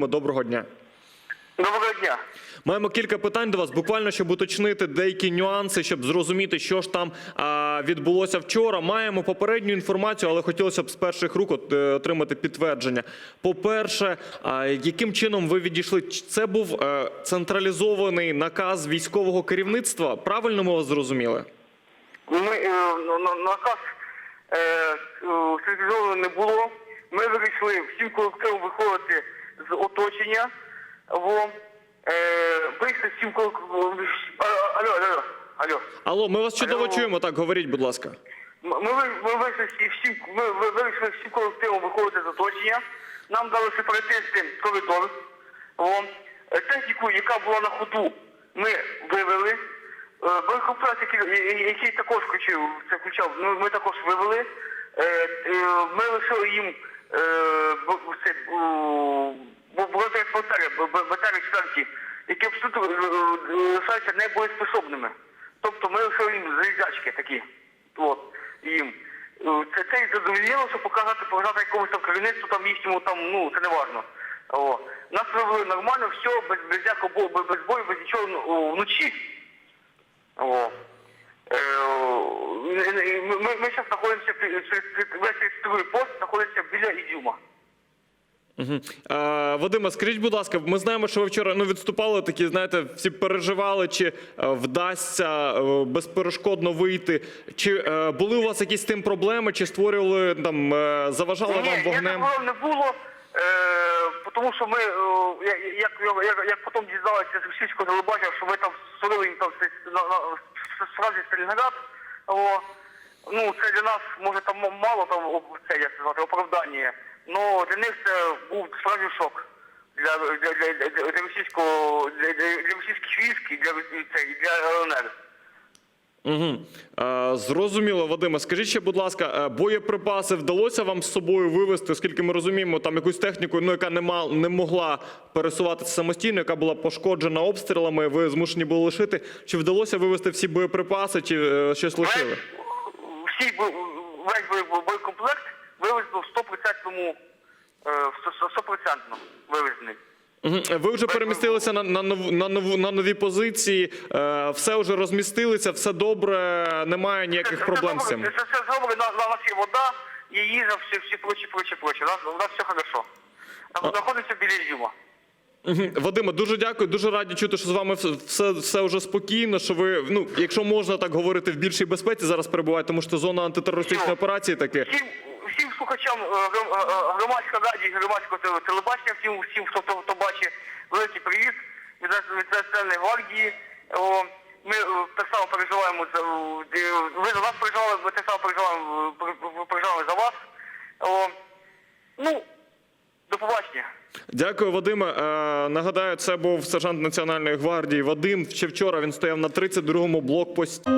Доброго дня. Доброго дня. Маємо кілька питань до вас, буквально щоб уточнити деякі нюанси, щоб зрозуміти, що ж там а, відбулося вчора. Маємо попередню інформацію, але хотілося б з перших рук от, е, отримати підтвердження. По-перше, а, яким чином ви відійшли? Це був е, централізований наказ військового керівництва. Правильно ми вас зрозуміли? Ми е, на- на- наказ е, е, централізованого не було. Ми вирішили всім колективом виходити з оточення. Во, е, вийшли всім колективом. Алло, алло, алло. Алло, ми вас чудово Алло. чуємо. Так, говоріть, будь ласка. Ми, ми, ми, вийшли всім, ми вирішили всім колективом виходити з оточення. Нам дали сепаратисти коридор. О, е, техніку, яка була на ходу, ми вивели. Е, Боєкомплект, який, який також включив, це включав, ми також вивели. Е, Ми лишили їм е, б- це, о, б- бронетранспортери, б- б- БТР четверті, які абсолютно е, е, лишаються небоєспособними. Тобто ми лишили їм залізячки такі. От, їм. Е, Це, це і задовольнило, щоб показати, показати якомусь там керівництву, там їхньому там, ну, це не важно. О. Нас вивели нормально, все, без, без якого без, без бою, без нічого ну, вночі. О. Е, Ми, зараз знаходимося, весь рейстовий пост знаходиться біля Ізюма. Угу. Е, Вадиме, скажіть, будь ласка, ми знаємо, що ви вчора ну, відступали такі, знаєте, всі переживали, чи е, вдасться е, безперешкодно вийти. Чи е, були у вас якісь з тим проблеми, чи створювали там, заважали вам Ні, вогнем? такого не було, е, тому що ми, е, як, як, як потім дізналися з російського телебачення, що ми там створили їм там на, на, Сталінград, ну це для нас, може там мало там це, як це звати, оправдання, але для них це був справді шок. Для, для, для, для, російського для, для, для російських військ і для, і для ЛНР. Угу. Е, зрозуміло, Вадиме. Скажіть ще, будь ласка, е, боєприпаси вдалося вам з собою вивезти, оскільки ми розуміємо, там якусь техніку, ну яка не мал, не могла пересуватися самостійно, яка була пошкоджена обстрілами, ви змушені були лишити. Чи вдалося вивезти всі боєприпаси, чи е, щось лишили? Весь, всі весь боєкомплект вивезено в 100%, е, в 100% вивезений. Ви вже перемістилися на, на, нові позиції, е, все вже розмістилися, все добре, немає ніяких проблем з цим. Це все добре, на, на нас є вода, є їжа, всі, всі прочі, прочі, прочі. У нас, у нас все хорошо. Там знаходиться біля Ізюма. Мгм. Вадиме, дуже дякую. Дуже раді чути, що з вами все, все, вже спокійно. Що ви, ну, якщо можна так говорити, в більшій безпеці зараз перебуваєте, тому що це зона антитерористичної операції таке. Всім, слухачам е, е, е, громадської раді, громадського теле- телебачення, всім, всім хто, хто, хто бачить, великий привіт від Національної гвардії. О, ми так само переживаємо за ви за нас переживали, ми так само переживаємо, переживаємо за вас. О, ну, до побачення. Дякую, Вадиме. Нагадаю, це був сержант Національної гвардії Вадим. Ще вчора він стояв на 32-му блокпості.